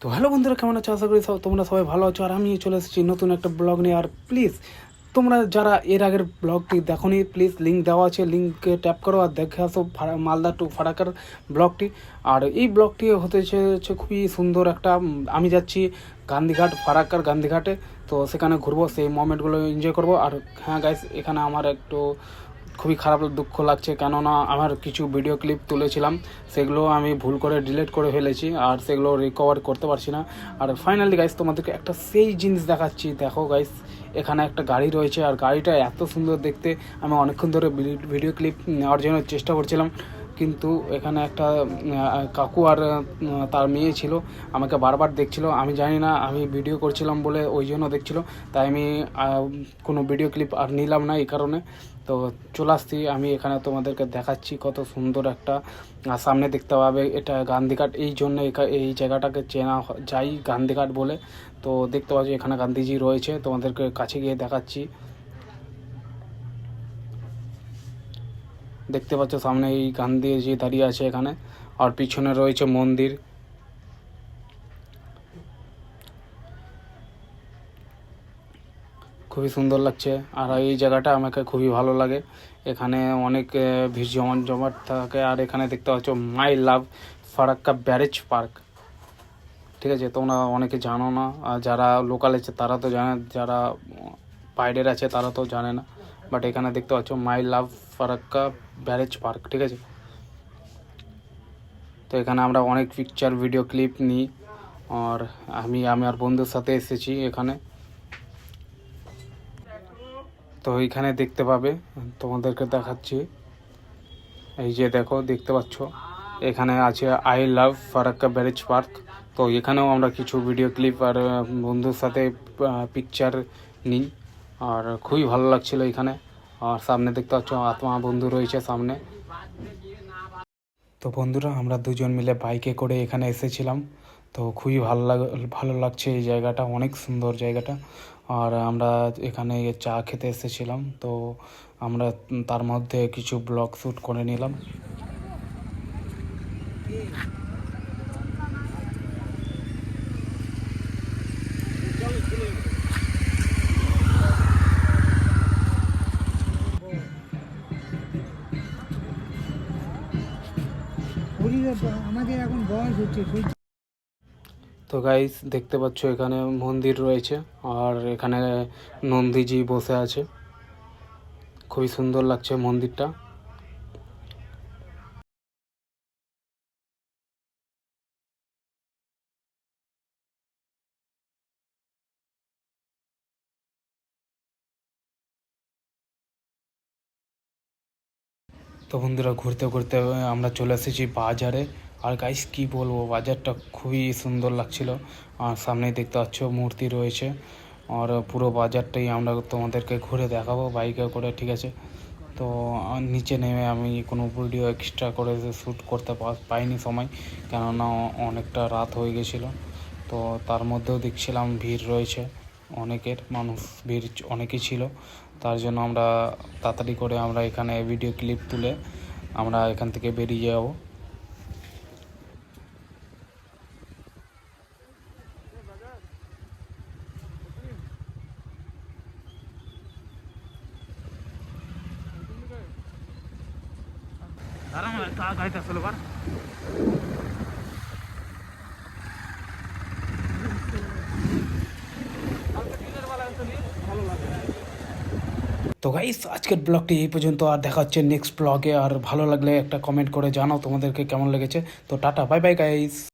তো হ্যালো বন্ধুরা, কেমন আছো? আশা করি সব- তোমরা সবাই ভালো আছো। আর আমি চলে এসেছি নতুন একটা ব্লগ নিয়ে। আর প্লিজ তোমরা যারা এর আগের ব্লগটি দেখোনি প্লিজ লিঙ্ক দেওয়া আছে। লিঙ্কে ট্যাপ করো আর দেখে আসো মালদা টু ফারাকার ব্লগটি। আর এই ব্লগটি হতে হচ্ছে খুবই সুন্দর একটা আমি যাচ্ছি গান্ধীঘাট, ফারাক্কার গান্ধীঘাটে। তো সেখানে ঘুরবো, সেই মোমেন্টগুলো এনজয় করব। আর হ্যাঁ গাইস এখানে আমার একটু খুবই খারাপ দুঃখ লাগছে, কেননা আমার কিছু ভিডিও ক্লিপ তুলেছিলাম, সেগুলো আমি ভুল করে ডিলিট করে ফেলেছি, আর সেগুলো রিকভার করতে পারছি না। আর ফাইনালি গাইস তোমাদেরকে একটা সেই জিনিস দেখাচ্ছি, দেখো গাইস এখানে একটা গাড়ি রয়েছে, আর গাড়িটা এত সুন্দর দেখতে, আমি অনেকক্ষণ ধরে ভিডিও ক্লিপ নেওয়ার জন্য চেষ্টা করছিলাম। কিন্তু এখানে একটা কাকু আর তার মেয়ে ছিল, আমাকে বারবার দেখছিল। আমি জানি না, আমি ভিডিও করছিলাম বলে ওই জন্য দেখছিল। তাই আমি কোনো ভিডিও ক্লিপ আর নিলাম না এই কারণে। তো চলে আসছি, আমি এখানে তোমাদেরকে দেখাচ্ছি কত সুন্দর একটা সামনে দেখতে পাবে এটা গান্ধীঘাট এই জন্য এই জায়গাটাকে চেনা যাই গান্ধীঘাট বলে। তো দেখতে পাচ্ছি এখানে গান্ধীজি রয়েছে, তোমাদেরকে কাছে গিয়ে দেখাচ্ছি। দেখতে পাচ্ছ সামনে এই গান্ধীজি দাঁড়িয়ে আছে এখানে, আর পিছনে রয়েছে মন্দির। খুবই সুন্দর লাগছে, আর এই জায়গাটা আমাকে খুবই ভালো লাগে। এখানে অনেক ভিড় জমান জমাট থাকে, আর এখানে দেখতে পাচ্ছ my love Farakka barrage park. ঠিক আছে, তোমরা অনেকে জানো না, আর যারা লোকাল আছে তারা তো জানে, যারা বাইরের আছে, তারা তো জানে না। বাট এখানে দেখতে পাচ্ছ my love Farakka barrage park ঠিক আছে? তো এখানে আমরা অনেক পিকচার ভিডিও ক্লিপ নিই। আর আমি আমার বন্ধুর সাথে এসেছি এখানে। তো এইখানে দেখতে পাবে, তোমাদেরকে দেখাচ্ছি। এই যে দেখো, দেখতে পাচ্ছ? এখানে আছে I love Farakka barrage park তো এখানেও আমরা কিছু ভিডিও ক্লিপ আর বন্ধুর সাথে পিকচার নিই। আর খুবই ভালো লাগছিল এখানে। আর সামনে দেখতে পাচ্ছ, আত্মা বন্ধু রয়েছে সামনে। তো বন্ধুরা, আমরা দুজন মিলে বাইকে করে এখানে এসেছিলাম। তো খুবই ভালো লাগ, ভালো লাগছে এই জায়গাটা, অনেক সুন্দর জায়গাটা। আর আমরা এখানে চা খেতে এসেছিলাম। তো আমরা তার মধ্যে কিছু ব্লগ শ্যুট করে নিলাম। তো গাইস দেখতে পাচ্ছ এখানে মন্দির রয়েছে আর এখানে নন্দীজি বসে আছে। খুবই সুন্দর লাগছে মন্দিরটা। তো বন্ধুরা, ঘুরতে ঘুরতে আমরা চলে এসেছি বাজারে। আর গাইস কি বলব, বাজারটা খুবই সুন্দর লাগছিল। আর সামনেই দেখতে পাচ্ছ, মূর্তি রয়েছে। আর পুরো বাজারটাই আমরা তোমাদেরকে ঘুরে দেখাবো বাইকে করে, ঠিক আছে? তো নিচে নেমে আমি কোনো ভিডিও এক্সট্রা করে শ্যুট করতে পাইনি সময়, কেননা অনেকটা রাত হয়ে গেছিল। তো তার মধ্যেও দেখছিলাম ভিড় রয়েছে। অনেকের মানুষ, ভিড় অনেকই ছিল। তার জন্য আমরা তাড়াতাড়ি করে আমরা এখানে ভিডিও ক্লিপ তুলে আমরা এখান থেকে বেরিয়ে যাব। গাড়িটা চলো তো গাইস আজকের ব্লগটি এই পর্যন্ত, আর দেখা হচ্ছে নেক্সট ব্লগে আর ভালো লাগলে একটা কমেন্ট করে জানাও তোমাদেরকে কেমন লেগেছে। তো টাটা বাই বাই গাইস